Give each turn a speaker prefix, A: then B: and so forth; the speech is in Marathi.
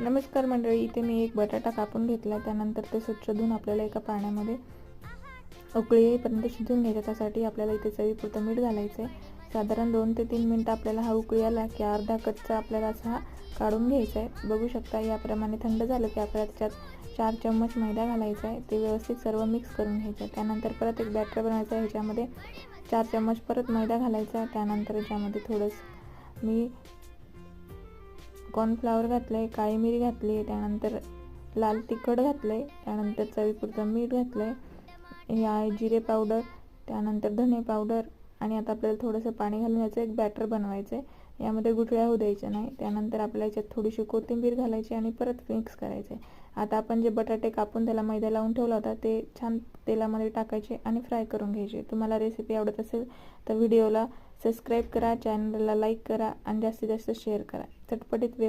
A: नमस्कार मंडळी इथे मी एक बटाटा कापून घेतला. त्यानंतर ते स्वच्छ धुवून आपल्याला एका पाण्यामध्ये उकळी येईपर्यंत शिजून घ्यायचं. त्यासाठी आपल्याला इथे चवीपुरतं मीठ घालायचं आहे साधारण दोन ते तीन मिनटं आपल्याला हा उकळी आला की अर्धा कच्चा आपल्याला असा हा काढून घ्यायचा आहे बघू शकता याप्रमाणे थंड झालं की आपल्याला त्याच्यात चार चम्मच मैदा घालायचा आहे ते व्यवस्थित सर्व मिक्स करून घ्यायचं. आहे त्यानंतर परत एक बॅटर बनवायचा. आहे ह्याच्यामध्ये चार चम्मच परत मैदा घालायचा. आहे त्यानंतर ज्यामध्ये थोडंसं मी कॉर्नफ्लावर घातलं आहे काळी मिरी घातली आहे त्यानंतर लाल तिखट घातलं आहे त्यानंतर चवीपुरतं मीठ घातलं आहे या जिरे पावडर त्यानंतर धने पावडर आणि आता आपल्याला थोडंसं पाणी घालून याचं एक बॅटर बनवायचं आहे यामध्ये गुठळ्या होऊ द्यायच्या नाही. त्यानंतर आपल्याला याच्यात थोडीशी कोथिंबीर घालायची आणि परत मिक्स करायचे आता आपण जे बटाटे कापून त्याला मैदा लावून ठेवला होता ते छान तेलामध्ये टाकायचे आणि फ्राय करून घ्यायचे. तुम्हाला रेसिपी आवडत असेल तर व्हिडिओला सबस्क्राईब करा चॅनलला लाईक करा आणि जास्तीत जास्त शेअर करा. चटपटीत वेफ